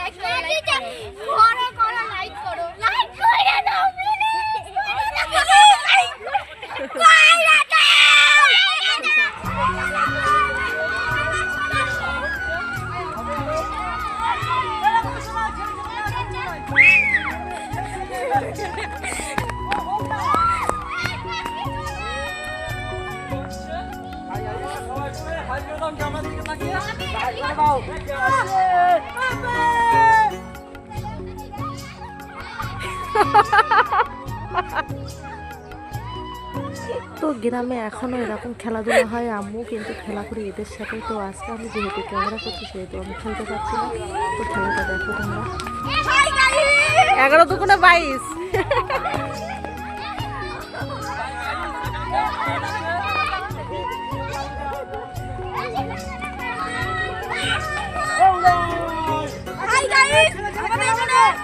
Like করো like করো। করো লাইক করো লাইক করে তো গ্রামে এখনও এরকম খেলাধুলা হয়, আম্মু কিন্তু খেলা করে এদের সাথে তো আজকে আমি যেহেতু ক্যামেরা করছি, সেহেতু আমি খেলতে পারছি না। তো খেলাটা দেখো তোমরা। এগারো দুগুণে বাইশ।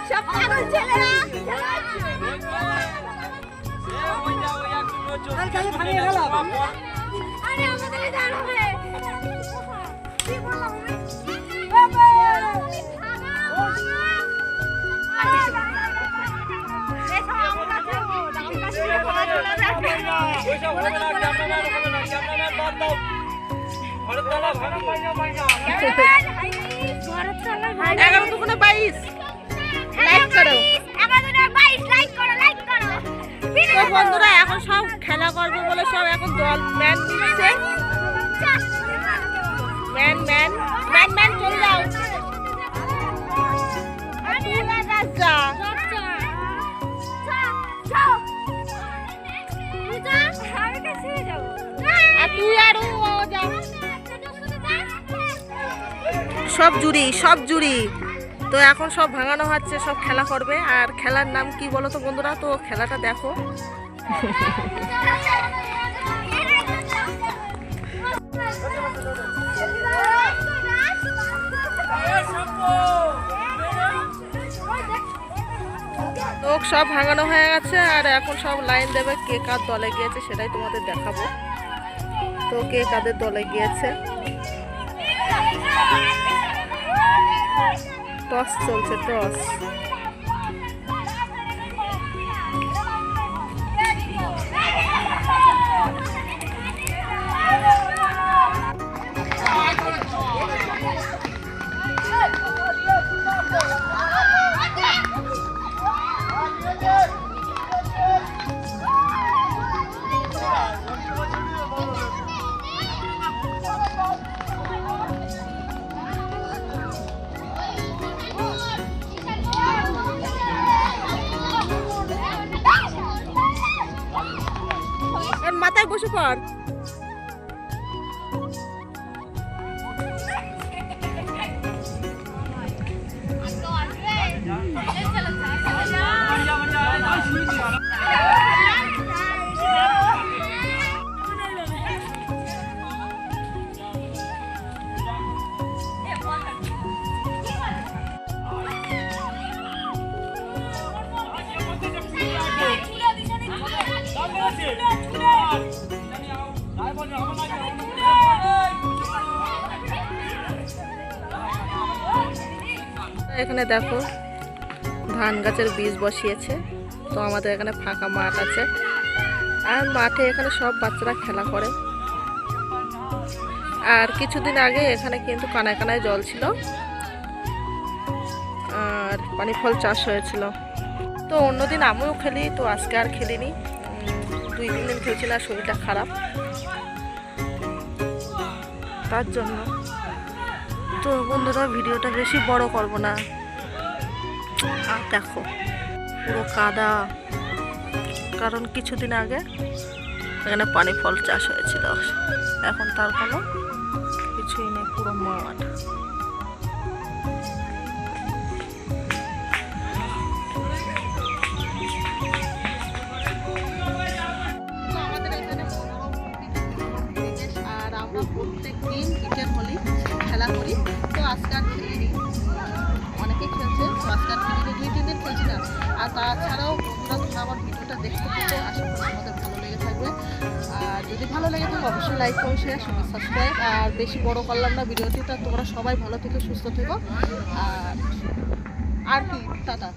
সব পাগল ছেলেরা আরে আমাদের দাঁড়াবে কি বললাম বাবা এগারো দুগুণে বাইশ। লাইক করো। তো বন্ধুরা এখন সব খেলা করবে বলে সব এখন দল ম্যান নিচ্ছে ম্যান ম্যান ম্যান ম্যান চলে যাও। সব জুড়ি সব জুড়ি। তো এখন সব ভাঙানো হচ্ছে, সব খেলা করবে। আর খেলার নাম কি বলো তো বন্ধুরা? তো খেলাটা দেখো। সব ভাঙানো হয়ে গেছে, আর এখন সব লাইন দেবে কে কার দলে গিয়েছে সেটাই তোমাদের দেখাবো। তো কে কাদের দলে গিয়েছে। টস চলছে টস fark. Let's. এখানে দেখো, ধান গাছের বীজ বসিয়েছে। তো আমাদের এখানে ফাঁকা মাঠ আছে। আর মাঠে এখানে সব বাচ্চারা খেলা করে। আর কিছুদিন আগে এখানে কিন্তু কানায় কানায় জল ছিল। আর পানি ফল চাষ হয়েছিল। তো অন্যদিন আমিও খেলি, তো আজকে আর খেলিনি। দুই তিন দিন খেলছি না, শরীরটা খারাপ। তার জন্য। তো বন্ধুরা, ভিডিওটা বেশি বড় করব না। আর দেখো, পুরো কাদা। কারণ কিছুদিন আগে এখানে পানি ফল চাষ হয়েছিল। এখন তার কোনো কিছুই নেই, পুরো মাঠ। যদি ভালো লাগে থাকে, অবশ্যই লাইক করো শেয়ার সঙ্গে সাবস্ক্রাইব আর বেশি বড় করলাম না ভিডিওটি, তা তোমরা সবাই ভালো থেকো, সুস্থ থেকো, আর আর কি, টাটা।